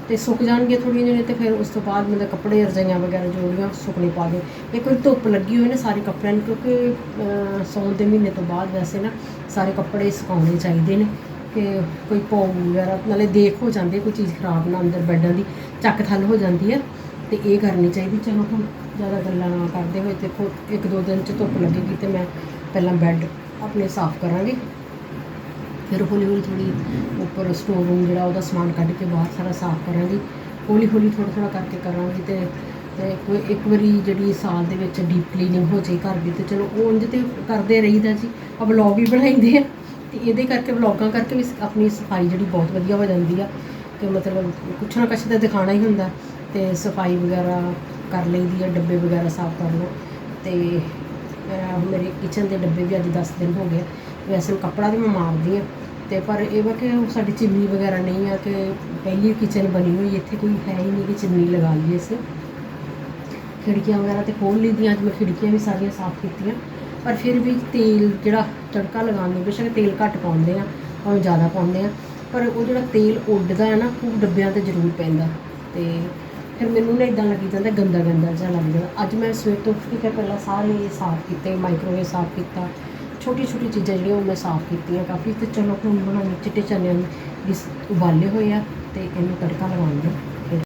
ਤੇ ਸੁੱਕ ਜਾਣਗੇ ਥੋੜ੍ਹੀਆਂ ਜਿਹੇ ਤੇ ਫਿਰ ਉਸ ਤੋਂ ਬਾਅਦ ਮਤਲਬ ਕੱਪੜੇ ਰਜਾਈਆਂ ਵਗੈਰਾ ਜੋ ਵੀ ਆ ਸੁੱਕਣੇ ਪਾ ਕੇ ਇੱਕ ਵਾਰ ਧੁੱਪ ਲੱਗੀ ਹੋਈ ਨਾ ਸਾਰੇ ਕੱਪੜਿਆਂ ਨੂੰ ਕਿਉਂਕਿ ਅਹ, ਸਾਉਣ ਦੇ ਮਹੀਨੇ ਤੋਂ ਬਾਅਦ ਵੈਸੇ ਨਾ ਸਾਰੇ ਕੱਪੜੇ ਸੁਕਾਉਣੇ ਚਾਹੀਦੇ ਨੇ ਕਿ ਕੋਈ ਪੌ ਵਗੈਰਾ ਨਾਲੇ ਦੇਖ ਹੋ ਜਾਂਦੇ ਕੋਈ ਚੀਜ਼ ਖਰਾਬ ਨਾ ਅੰਦਰ ਬੈੱਡਾਂ ਦੀ ਚੱਕ ਥੱਲ ਹੋ ਜਾਂਦੀ ਹੈ ਤੇ ਇਹ ਕਰਨੀ ਚਾਹੀਦੀ। ਚਲੋ ਹੁਣ ਜ਼ਿਆਦਾ ਗੱਲਾਂ ਨਾ ਕਰਦੇ ਹੋਏ ਦੇਖੋ ਇੱਕ ਦੋ ਦਿਨ ਚ ਧੁੱਪ ਲੱਗੇਗੀ ਤੇ ਮੈਂ ਪਹਿਲਾਂ ਬੈੱਡ ਆਪਣੇ ਸਾਫ਼ ਕਰਾਂਗੀ। ਫਿਰ ਹੌਲੀ ਹੌਲੀ ਥੋੜੀ ਉੱਪਰ ਸਟੋਰ ਰੂਮ ਜਿਹੜਾ ਉਹਦਾ ਸਮਾਨ ਕੱਢ ਕੇ ਬਾਹਰ ਸਾਰਾ ਸਾਫ਼ ਕਰਾਂਗੀ। ਹੌਲੀ ਹੌਲੀ ਥੋੜਾ ਥੋੜਾ ਕਰਕੇ ਕਰਾਂਗੀ ਤੇ ਤੇ ਇੱਕ ਵਾਰੀ ਜਿਹੜੀ ਸਾਲ ਦੇ ਵਿੱਚ ਡੀਪ ਕਲੀਨਿੰਗ ਹੋ ਜੇ ਘਰ ਦੀ ਤੇ ਚਲੋ ਉਹ ਉਂਝ ਤੇ ਕਰਦੇ ਰਹੀਦਾ ਜੀ। ਆ ਵਲੌਗ ਵੀ ਬਣਾਈਦੇ ਆ। ਤੇ ਇਹਦੇ ਕਰਕੇ ਵਲੌਗਾਂ ਕਰਕੇ ਵੀ ਆਪਣੀ ਸਫ਼ਾਈ ਜਿਹੜੀ ਬਹੁਤ ਵਧੀਆ ਹੋ ਜਾਂਦੀ ਆ। ਕਿ ਮਤਲਬ ਕੁਛ ਨਾ ਕੁਛ ਤਾਂ ਦਿਖਾਣਾ ਹੀ ਹੁੰਦਾ। ਤੇ ਸਫ਼ਾਈ ਵਗੈਰਾ ਕਰ ਲਈਦੀ ਆ, ਡੱਬੇ ਵਗੈਰਾ ਸਾਫ਼ ਕਰ ਲਓ। ਤੇ ਮੇਰੇ ਕਿਚਨ ਦੇ ਡੱਬੇ ਵੀ ਅੱਜ 10 ਦਿਨ ਹੋ ਗਏ ਵੈਸੇ ਕੱਪੜਾ ਵੀ ਮੈਂ ਮਾਰਦੀ ਆ ਤੇ ਪਰ ਇਹ ਵਾ ਕਿ ਸਾਡੀ ਚਿਮਨੀ ਵਗੈਰਾ ਨਹੀਂ ਆ, ਕਿ ਪਹਿਲੀ ਕਿਚਨ ਬਣੀ ਹੋਈ ਇੱਥੇ ਕੋਈ ਹੈ ਹੀ ਨਹੀਂ ਕਿ ਚਿਮਨੀ ਲਗਾ ਲਈਏ ਅਸੀਂ। ਖਿੜਕੀਆਂ ਵਗੈਰਾ ਤੇ ਖੋਲ ਲਈਆਂ ਅੱਜ ਮੈਂ ਖਿੜਕੀਆਂ ਵੀ ਸਾਰੀਆਂ ਸਾਫ਼ ਕੀਤੀਆਂ, ਪਰ ਫਿਰ ਵੀ ਤੇਲ ਜਿਹੜਾ ਤੜਕਾ ਲਗਾਉਣ ਨੂੰ ਬੇਸ਼ੱਕ ਤੇਲ ਘੱਟ ਪਾਉਂਦੇ ਆ ਭਾਵੇਂ ਜ਼ਿਆਦਾ ਪਾਉਂਦੇ ਆ ਪਰ ਉਹ ਜਿਹੜਾ ਤੇਲ ਉੱਡਦਾ ਹੈ ਨਾ, ਉਹ ਡੱਬਿਆਂ ਤੇ ਜ਼ਰੂਰ ਪੈਂਦਾ। ਤੇ ਫਿਰ ਮੈਨੂੰ ਨਾ ਇਦਾਂ ਲੱਗੀ ਜਾਂਦਾ ਗੰਦਾ ਗੰਦਾ ਜਿਹਾ ਲੱਗ ਜਾਂਦਾ। ਅੱਜ ਮੈਂ ਸਵੇਰ ਤੋਂ ਉੱਠ ਕੇ ਪਹਿਲਾਂ ਸਾਰੇ ਸਾਫ਼ ਕੀਤੇ ਮਾਈਕ੍ਰੋਵੇਵ ਸਾਫ਼ ਕੀਤਾ ਛੋਟੀ ਛੋਟੀ ਚੀਜ਼ਾਂ ਜਿਹੜੀਆਂ ਉਹ ਮੈਂ ਸਾਫ਼ ਕੀਤੀਆਂ ਕਾਫੀ, ਤੇ ਚਲੋ ਹੁਣ ਬਣਾਉਣੇ ਚਿੱਟੇ ਚਨਿਆਂ ਵੀ ਉਬਾਲੇ ਹੋਏ ਆ ਤੇ ਇਹਨੂੰ ਤੜਕਾ ਲਗਾਉਣਾ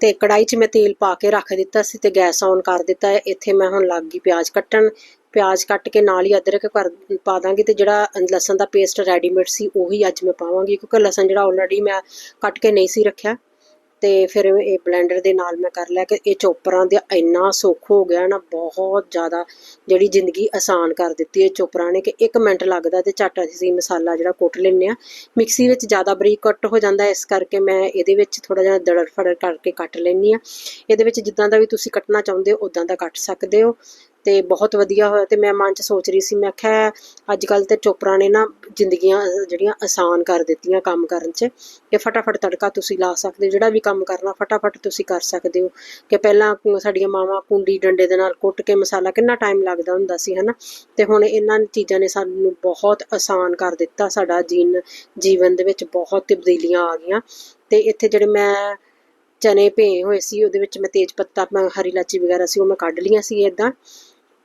ਤੇ ਕੜਾਈ 'ਚ ਮੈਂ ਤੇਲ ਪਾ ਕੇ ਰੱਖ ਦਿੱਤਾ ਸੀ ਤੇ ਗੈਸ ਔਨ ਕਰ ਦਿੱਤਾ ਹੈ। ਇੱਥੇ ਮੈਂ ਹੁਣ ਲੱਗ ਗਈ ਪਿਆਜ਼ ਕੱਟਣ। ਪਿਆਜ਼ ਕੱਟ ਕੇ ਨਾਲ ਹੀ ਅਦਰਕ ਕਰ ਪਾ ਦਾਂਗੀ ਤੇ ਜਿਹੜਾ ਲਸਣ ਦਾ ਪੇਸਟ ਰੈਡੀਮੇਡ ਸੀ ਉਹੀ ਅੱਜ ਮੈਂ ਪਾਵਾਂਗੀ ਕਿਉਂਕਿ ਲਸਣ ਜਿਹੜਾ ਆਲਰੇਡੀ ਮੈਂ ਕੱਟ ਕੇ ਨਹੀਂ ਸੀ ਰੱਖਿਆ। ਤੇ ਫਿਰ ਇਹ ਬਲੈਂਡਰ ਦੇ ਨਾਲ ਮੈਂ ਕਰ ਲਿਆ ਕਿ ਇਹ ਚੋਪਰਾਂ ਦੇ ਇੰਨਾ ਸੁੱਖ ਹੋ ਗਿਆ ਨਾ, ਬਹੁਤ ਜ਼ਿਆਦਾ ਜਿਹੜੀ ਜ਼ਿੰਦਗੀ ਆਸਾਨ ਕਰ ਦਿੱਤੀ ਹੈ ਚੋਪਰਾਂ ਨੇ ਕਿ 1 ਮਿੰਟ ਲੱਗਦਾ ਤੇ ਝੱਟ ਅਸੀਂ ਮਸਾਲਾ ਜਿਹੜਾ ਕੁੱਟ ਲੈਂਦੇ ਆ ਮਿਕਸੀ ਵਿੱਚ ਜ਼ਿਆਦਾ ਬਰੀਕ ਕੱਟ ਹੋ ਜਾਂਦਾ, ਇਸ ਕਰਕੇ ਮੈਂ ਇਹਦੇ ਵਿੱਚ ਥੋੜਾ ਜਿਹਾ ਦੜੜ ਫੜੜ ਕਰਕੇ ਕੱਟ ਲੈਂਦੀ ਆ ਇਹਦੇ ਵਿੱਚ ਜਿੱਦਾਂ ਦਾ ਵੀ ਤੁਸੀਂ ਕੱਟਣਾ ਚਾਹੁੰਦੇ ਹੋ ਉਦਾਂ ਦਾ ਕੱਟ ਸਕਦੇ ਹੋ। ਤੇ ਬਹੁਤ ਵਧੀਆ ਹੋਇਆ ਤੇ ਮੈਂ ਮਨ ਚ ਸੋਚ ਰਹੀ ਸੀ, ਮੈਂ ਕਿਹਾ ਅੱਜ ਕੱਲ ਤੇ ਚੋਪਰਾਂ ਨੇ ਨਾ ਜ਼ਿੰਦਗੀਆਂ ਜਿਹੜੀਆਂ ਆਸਾਨ ਕਰ ਦਿੱਤੀਆਂ ਕੰਮ ਕਰਨ ਚ ਕਿ ਫਟਾਫਟ ਤੜਕਾ ਤੁਸੀਂ ਲਾ ਸਕਦੇ ਹੋ ਜਿਹੜਾ ਵੀ ਕੰਮ ਕਰਨਾ ਫਟਾਫਟ ਤੁਸੀਂ ਕਰ ਸਕਦੇ ਹੋ ਕਿ ਪਹਿਲਾਂ ਸਾਡੀਆਂ ਮਾਵਾਂ ਕੁੰਡੀ ਡੰਡੇ ਦੇ ਨਾਲ ਕੁੱਟ ਕੇ ਮਸਾਲਾ ਕਿੰਨਾ ਟਾਈਮ ਲੱਗਦਾ ਹੁੰਦਾ ਸੀ, ਹਨਾ? ਤੇ ਹੁਣ ਇਹਨਾਂ ਚੀਜ਼ਾਂ ਨੇ ਸਾਨੂੰ ਬਹੁਤ ਆਸਾਨ ਕਰ ਦਿੱਤਾ, ਸਾਡਾ ਜੀਨ ਜੀਵਨ ਦੇ ਵਿੱਚ ਬਹੁਤ ਤਬਦੀਲੀਆਂ ਆ ਗਈਆਂ ਤੇ ਇੱਥੇ ਜਿਹੜੇ ਮੈਂ ਚਨੇ ਭੇ ਹੋਏ ਸੀ, ਉਹਦੇ ਵਿੱਚ ਮੈਂ ਤੇਜ ਪੱਤਾ ਹਰੀ ਇਲਾਚੀ ਵਗੈਰਾ ਸੀ, ਉਹ ਮੈਂ ਕੱਢ ਲੀਆਂ ਸੀ ਇਦਾਂ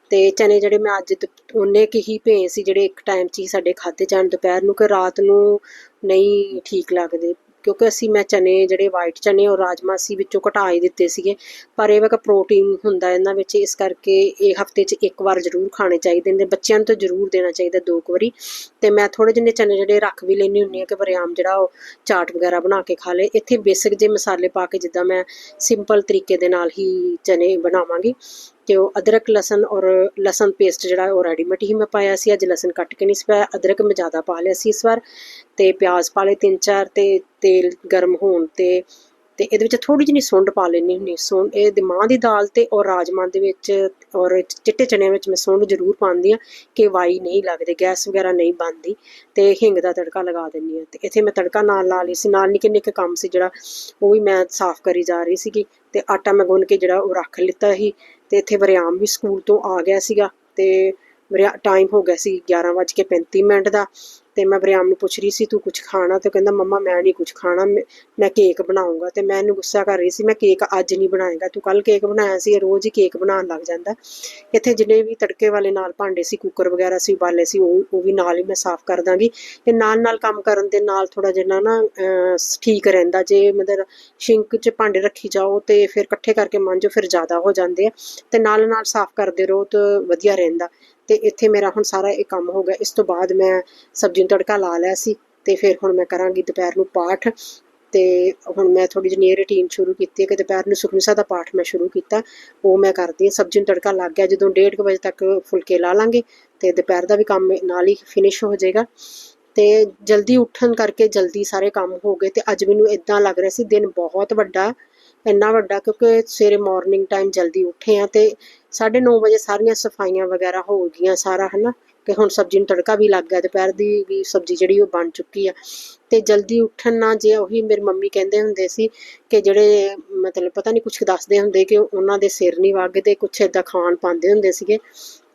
ਤੇ ਚਨੇ ਜਿਹੜੇ ਮੈਂ ਅੱਜ ਉਹਨੇ ਕਿ ਹੀ ਭੇ ਸੀ, ਜਿਹੜੇ ਇੱਕ ਟਾਈਮ 'ਚ ਹੀ ਸਾਡੇ ਖਾਦੇ ਜਾਣ ਦੁਪਹਿਰ ਨੂੰ, ਕਿ ਰਾਤ ਨੂੰ ਨਹੀਂ ਠੀਕ ਲੱਗਦੇ। ਕਿਉਂਕਿ ਅਸੀਂ ਮੈਂ ਚਨੇ ਜਿਹੜੇ ਵਾਈਟ ਚਨੇ ਔਰ ਰਾਜਮਾ ਸੀ ਵਿੱਚੋਂ ਘਟਾ ਹੀ ਦਿੱਤੇ ਸੀਗੇ। ਪਰ ਇਹ ਵਾ ਪ੍ਰੋਟੀਨ ਹੁੰਦਾ ਇਹਨਾਂ ਵਿੱਚ, ਇਸ ਕਰਕੇ ਇਹ ਹਫ਼ਤੇ 'ਚ ਇੱਕ ਵਾਰ ਜ਼ਰੂਰ ਖਾਣੇ ਚਾਹੀਦੇ ਨੇ। ਬੱਚਿਆਂ ਨੂੰ ਤਾਂ ਜ਼ਰੂਰ ਦੇਣਾ ਚਾਹੀਦਾ ਦੋ ਕੁ ਵਾਰੀ। ਤੇ ਮੈਂ ਥੋੜੇ ਜਿਹੇ ਚਨੇ ਜਿਹੜੇ ਰੱਖ ਵੀ ਲੈਣੀ ਹੁੰਦੀ ਆ ਕਿ ਵਰਿਆਮ ਜਿਹੜਾ ਉਹ ਚਾਟ ਵਗੈਰਾ ਬਣਾ ਕੇ ਖਾ ਲੇ। ਇੱਥੇ ਬੇਸਿਕ ਜੇ ਮਸਾਲੇ ਪਾ ਕੇ ਜਿੱਦਾਂ ਮੈਂ ਸਿੰਪਲ ਤਰੀਕੇ ਦੇ ਨਾਲ ਹੀ ਚਨੇ ਬਣਾਵਾਂਗੀ। ਤੇ ਉਹ ਅਦਰਕ, ਲਸਣ ਔਰ ਲਸਣ ਪੇਸਟ ਜਿਹੜਾ ਉਹ ਰੈਡੀਮੇਡ ਹੀ ਮੈਂ ਪਾਇਆ ਸੀ। ਅੱਜ ਲਸਣ ਕੱਟ ਕੇ ਨਹੀਂ ਸੀ ਪਾਇਆ। ਅਦਰਕ ਮੈਂ ਜ਼ਿਆਦਾ ਪਾ ਲਿਆ ਸੀ ਇਸ ਵਾਰ ਤੇ ਪਿਆਜ਼ ਪਾ ਲਏ ਤਿੰਨ ਚਾਰ ਤੇ ਤੇਲ ਗਰਮ ਹੋਣ ਤੇ ਤੇ ਇਹਦੇ ਵਿੱਚ ਥੋੜੀ ਜਿਹੀ ਸੁੰਡ ਪਾ ਲੈਣੀ ਹੁੰਦੀ ਸੁੰਡ, ਇਹ ਦੀ ਦੀ ਦਾਲ ਤੇ ਔਰ ਰਾਜਮਾਂ ਦੇ ਵਿੱਚ ਔਰ ਚਿੱਟੇ ਚਨਿਆਂ ਵਿੱਚ ਮੈਂ ਸੁੰਡ ਜ਼ਰੂਰ ਪਾਉਂਦੀ ਆ ਕਿ ਵਾਈ ਨਹੀਂ ਲੱਗਦੇ, ਗੈਸ ਵਗੈਰਾ ਨਹੀਂ ਬਣਦੀ ਤੇ ਹਿੰਗ ਦਾ ਤੜਕਾ ਲਗਾ ਦਿੰਦੀ ਆ ਤੇ ਇੱਥੇ ਮੈਂ ਤੜਕਾ ਨਾਲ ਲਾ ਲਈ ਸੀ। ਨਾਲ ਨਿੱਕੇ ਨਿੱਕੇ ਕੰਮ ਸੀ ਜਿਹੜਾ, ਉਹ ਵੀ ਮੈਂ ਸਾਫ਼ ਕਰੀ ਜਾ ਰਹੀ ਸੀਗੀ ਤੇ ਆਟਾ ਮੈਂ ਗੁੰਨ ਕੇ ਜਿਹੜਾ ਉਹ ਰੱਖ ਲਿੱਤਾ ਸੀ ਤੇ ਇੱਥੇ ਵਰਿਆਮ ਵੀ ਸਕੂਲ ਤੋਂ ਆ ਗਿਆ ਸੀਗਾ ਤੇ ਟਾਈਮ ਹੋ ਗਿਆ ਸੀ 11:35 ਮਿੰਟ ਦਾ ਤੇ ਮੈਂ ਵਰਿਆਮ ਨੂੰ ਪੁੱਛ ਰਹੀ ਸੀ, ਤੂੰ ਕੁਝ ਖਾਣਾ? ਤੇ ਕਹਿੰਦਾ, ਮੰਮਾ, ਮੈਂ ਨਹੀਂ ਕੁਝ ਖਾਣਾ, ਮੈਂ ਕੇਕ ਬਣਾਉਂਗਾ ਤੇ ਮੈਂ ਇਹਨੂੰ ਗੁੱਸਾ ਕਰ ਰਹੀ ਸੀ, ਮੈਂ ਕੇਕ ਅੱਜ ਨਹੀਂ ਬਣਾਏਗਾ, ਤੂੰ ਕੱਲ ਕੇਕ ਬਣਾਇਆ ਸੀ ਰੋਜ਼ ਹੀ ਕੇਕ ਬਣਾਉਣ ਲੱਗ ਜਾਂਦਾ। ਇੱਥੇ ਜਿੰਨੇ ਵੀ ਤੜਕੇ ਵਾਲੇ ਨਾਲ ਭਾਂਡੇ ਸੀ, ਕੁੱਕਰ ਵਗੈਰਾ ਸੀ, ਉਬਾਲੇ ਸੀ, ਉਹ ਉਹ ਵੀ ਨਾਲ ਹੀ ਮੈਂ ਸਾਫ਼ ਕਰ ਦਾਂਗੀ। ਤੇ ਨਾਲ ਨਾਲ ਕੰਮ ਕਰਨ ਦੇ ਨਾਲ ਥੋੜਾ ਜਿਹਾ ਨਾ ਠੀਕ ਰਹਿੰਦਾ। ਜੇ ਮਤਲਬ ਸ਼ਿੰਕ 'ਚ ਭਾਂਡੇ ਰੱਖੀ ਜਾਓ, ਤੇ ਫਿਰ ਇਕੱਠੇ ਕਰਕੇ ਮਾਂਜੋ, ਫਿਰ ਜ਼ਿਆਦਾ ਹੋ ਜਾਂਦੇ ਆ। ਤੇ ਨਾਲ ਨਾਲ ਸਾਫ਼ ਕਰਦੇ ਰਹੋ, ਤਾਂ ਵਧੀਆ ਰਹਿੰਦਾ। ਤੇ ਇੱਥੇ ਮੇਰਾ ਹੁਣ ਸਾਰਾ ਇਹ ਕੰਮ ਹੋ ਗਿਆ। ਇਸ ਤੋਂ ਬਾਅਦ ਮੈਂ ਸਬਜ਼ੀ ਨੂੰ ਤੜਕਾ ਲਾ ਲਿਆ ਸੀ ਤੇ ਫਿਰ ਹੁਣ ਮੈਂ ਕਰਾਂਗੀ ਦੁਪਹਿਰ ਨੂੰ ਪਾਠ ਤੇ ਹੁਣ ਮੈਂ ਥੋੜੀ ਜਿਹੀ ਰੂਟੀਨ ਸ਼ੁਰੂ ਕੀਤੀ ਹੈ ਕਿ ਦੁਪਹਿਰ ਨੂੰ ਸੁਖਮਨੀ ਸਾਹਿਬ ਦਾ ਪਾਠ ਮੈਂ ਸ਼ੁਰੂ ਕੀਤਾ। ਉਹ ਮੈਂ ਕਰਦੀ ਹਾਂ। ਸਬਜ਼ੀ ਨੂੰ ਤੜਕਾ ਲੱਗ ਗਿਆ। ਜਦੋਂ 1:30 ਵਜੇ ਤੱਕ ਫੁਲਕੇ ਲਾ ਲਾਂਗੇ ਤੇ ਦੁਪਹਿਰ ਦਾ ਵੀ ਕੰਮ ਨਾਲ ਹੀ ਫਿਨਿਸ਼ ਹੋ ਜਾਏਗਾ। ਤੇ ਜਲਦੀ ਉੱਠਣ ਕਰਕੇ ਜਲਦੀ ਸਾਰੇ ਕੰਮ ਹੋ ਗਏ ਤੇ ਅੱਜ ਮੈਨੂੰ ਇਦਾਂ ਲੱਗ ਰਿਹਾ ਸੀ ਦਿਨ ਬਹੁਤ ਵੱਡਾ, ਇੰਨਾ ਵੱਡਾ ਕਿਉਂਕਿ ਸਵੇਰੇ ਮਾਰਨਿੰਗ ਟਾਈਮ ਜਲਦੀ ਉੱਠੇ ਆ ਤੇ 9:30 ਵਜੇ ਸਾਰੀਆਂ ਸਫਾਈਆਂ ਵਗੈਰਾ ਹੋ ਗਈਆਂ ਸਾਰਾ, ਹਨਾ? ਕਿ ਹੁਣ ਸਬਜ਼ੀ ਨੂੰ ਤੜਕਾ ਵੀ ਲੱਗ ਗਿਆ, ਦੁਪਹਿਰ ਦੀ ਵੀ ਸਬਜ਼ੀ ਜਿਹੜੀ ਉਹ ਬਣ ਚੁੱਕੀ ਆ। ਤੇ ਜਲਦੀ ਉੱਠਣ ਨਾਲ ਜੇ ਉਹੀ ਮੇਰੀ ਮੰਮੀ ਕਹਿੰਦੇ ਹੁੰਦੇ ਸੀ ਕਿ ਜਿਹੜੇ, ਮਤਲਬ ਪਤਾ ਨਹੀਂ ਕੁਝ ਦੱਸਦੇ ਹੁੰਦੇ ਕਿ ਉਹਨਾਂ ਦੇ ਸਿਰ ਨਹੀਂ ਵਗਦੇ ਕੁਛ ਏਦਾਂ ਖਾਣ ਪਾਉਂਦੇ ਹੁੰਦੇ ਸੀਗੇ।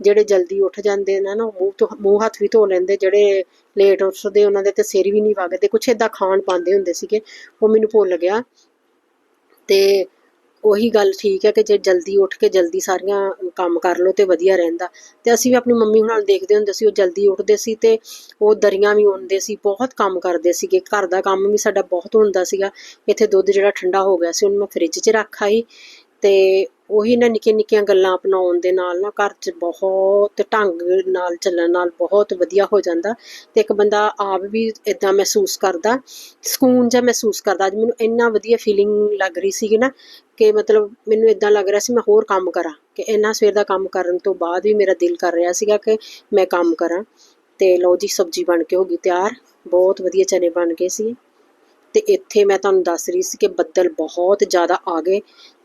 ਜਿਹੜੇ ਜਲਦੀ ਉੱਠ ਜਾਂਦੇ ਨੇ ਨਾ, ਮੂੰਹ ਤੋਂ ਮੂੰਹ ਹੱਥ ਵੀ ਧੋ ਲੈਂਦੇ, ਜਿਹੜੇ ਲੇਟ ਉੱਠਦੇ ਉਹਨਾਂ ਦੇ ਤੇ ਸਿਰ ਵੀ ਨਹੀਂ ਵਗਦੇ ਕੁਛ ਏਦਾਂ ਖਾਣ ਪਾਉਂਦੇ ਹੁੰਦੇ ਸੀਗੇ। ਉਹ ਮੈਨੂੰ ਭੁੱਲ ਗਿਆ। ਤੇ ਉਹੀ ਗੱਲ ਠੀਕ ਹੈ ਕਿ ਜੇ ਜਲਦੀ ਉੱਠ ਕੇ ਜਲਦੀ ਸਾਰੀਆਂ ਕੰਮ ਕਰ ਲਓ ਤੇ ਵਧੀਆ ਰਹਿੰਦਾ। ਤੇ ਅਸੀਂ ਵੀ ਆਪਣੀ ਮੰਮੀ ਹੁਣਾਂ ਨੂੰ ਦੇਖਦੇ ਹੁੰਦੇ ਸੀ, ਉਹ ਜਲਦੀ ਉੱਠਦੇ ਸੀ ਤੇ ਉਹ ਦਰੀਆਂ ਵੀ ਉਣਦੇ ਸੀ, ਬਹੁਤ ਕੰਮ ਕਰਦੇ ਸੀਗੇ। ਘਰ ਦਾ ਕੰਮ ਵੀ ਸਾਡਾ ਬਹੁਤ ਹੁੰਦਾ ਸੀਗਾ। ਇੱਥੇ ਦੁੱਧ ਜਿਹੜਾ ਠੰਡਾ ਹੋ ਗਿਆ ਸੀ, ਉਹਨੂੰ ਮੈਂ ਫ੍ਰਿਜ 'ਚ ਰੱਖ ਆਈ ਤੇ ਉਹੀ ਨਾ ਨਿੱਕੀਆਂ ਨਿੱਕੀਆਂ ਗੱਲਾਂ ਅਪਣਾਉਣ ਦੇ ਨਾਲ ਨਾ ਘਰ 'ਚ ਬਹੁਤ ਢੰਗ ਨਾਲ ਚੱਲਣ ਨਾਲ ਬਹੁਤ ਵਧੀਆ ਹੋ ਜਾਂਦਾ ਤੇ ਇੱਕ ਬੰਦਾ ਆਪ ਵੀ ਇਦਾਂ ਮਹਿਸੂਸ ਕਰਦਾ, ਸਕੂਨ ਜਿਹਾ ਮਹਿਸੂਸ ਕਰਦਾ। ਅੱਜ ਮੈਨੂੰ ਇੰਨਾ ਵਧੀਆ ਫੀਲਿੰਗ ਲੱਗ ਰਹੀ ਸੀਗੀ ਨਾ ਕਿ ਮਤਲਬ ਮੈਨੂੰ ਇਦਾਂ ਲੱਗ ਰਿਹਾ ਸੀ ਮੈਂ ਹੋਰ ਕੰਮ ਕਰਾਂ, ਕਿ ਇੰਨਾ ਸਵੇਰ ਦਾ ਕੰਮ ਕਰਨ ਤੋਂ ਬਾਅਦ ਵੀ ਮੇਰਾ ਦਿਲ ਕਰ ਰਿਹਾ ਸੀਗਾ ਕਿ ਮੈਂ ਕੰਮ ਕਰਾਂ। ਤੇ ਲਓ ਜੀ, ਸਬਜ਼ੀ ਬਣ ਕੇ ਹੋ ਗਈ ਤਿਆਰ, ਬਹੁਤ ਵਧੀਆ ਚਨੇ ਬਣ ਗਏ ਸੀ। ਤੇ ਇੱਥੇ ਮੈਂ ਤੁਹਾਨੂੰ ਦੱਸ ਰਹੀ ਸੀ ਕਿ ਬੱਦਲ ਬਹੁਤ ਜ਼ਿਆਦਾ ਆ ਗਏ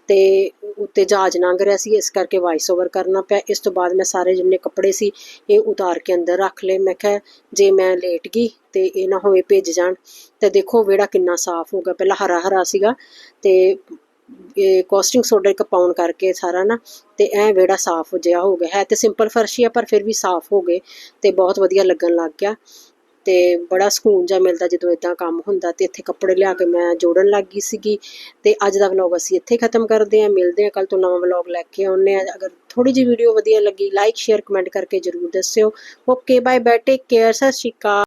ਤੇ ਉੱਤੇ ਜਹਾਜ਼ ਲੰਘ ਰਿਹਾ ਸੀ, ਇਸ ਕਰਕੇ ਵਾਇਸ ਓਵਰ ਕਰਨਾ ਪਿਆ। ਇਸ ਤੋਂ ਬਾਅਦ ਮੈਂ ਸਾਰੇ ਜਿੰਨੇ ਕੱਪੜੇ ਸੀ, ਇਹ ਉਤਾਰ ਕੇ ਅੰਦਰ ਰੱਖ ਲਏ। ਮੈਂ ਕਿਹਾ, ਜੇ ਮੈਂ ਲੇਟ ਗਈ ਤੇ ਇਹ ਨਾ ਹੋਵੇ ਭੇਜ ਜਾਣ। ਤੇ ਦੇਖੋ ਵਿਹੜਾ ਕਿੰਨਾ ਸਾਫ਼ ਹੋ ਗਿਆ। ਪਹਿਲਾਂ ਹਰਾ ਹਰਾ ਸੀਗਾ ਤੇ ਇਹ ਕਾਸਟਿੰਗ ਸੋਡਾ ਇੱਕ ਪਾਉਣ ਕਰਕੇ ਸਾਰਾ ਨਾ, ਤੇ ਐ ਵਿਹੜਾ ਸਾਫ਼ ਜਿਹਾ ਹੋ ਗਿਆ। ਹੈ ਤੇ ਸਿੰਪਲ ਫਰਸ਼ ਹੀ ਆ, ਪਰ ਫਿਰ ਵੀ ਸਾਫ਼ ਹੋ ਗਏ ਤੇ ਬਹੁਤ ਵਧੀਆ ਲੱਗਣ ਲੱਗ ਗਿਆ। ਤੇ ਬੜਾ ਸਕੂਨ ਜਿਹਾ ਮਿਲਦਾ ਜਦੋਂ ਇਦਾਂ ਕੰਮ ਹੁੰਦਾ ਤੇ ਇੱਥੇ ਕੱਪੜੇ ਲਿਆ ਕੇ ਮੈਂ ਜੋੜਨ ਲੱਗ ਗਈ ਸੀਗੀ। ਤੇ ਅੱਜ ਦਾ ਵਲੌਗ ਅਸੀਂ ਇੱਥੇ ਖਤਮ ਕਰਦੇ ਹਾਂ। ਮਿਲਦੇ ਹਾਂ ਕੱਲ ਤੋਂ ਨਵਾਂ ਵਲੌਗ ਲੈ ਕੇ ਆਉਂਦੇ ਆ ਅਗਰ ਥੋੜੀ ਜਿਹੀ ਵੀਡੀਓ ਵਧੀਆ ਲੱਗੀ ਲਾਈਕ ਸ਼ੇਅਰ ਕਮੈਂਟ ਕਰਕੇ ਜਰੂਰ ਦੱਸਿਓ। Okay bye bye take care Sat Sri Akal.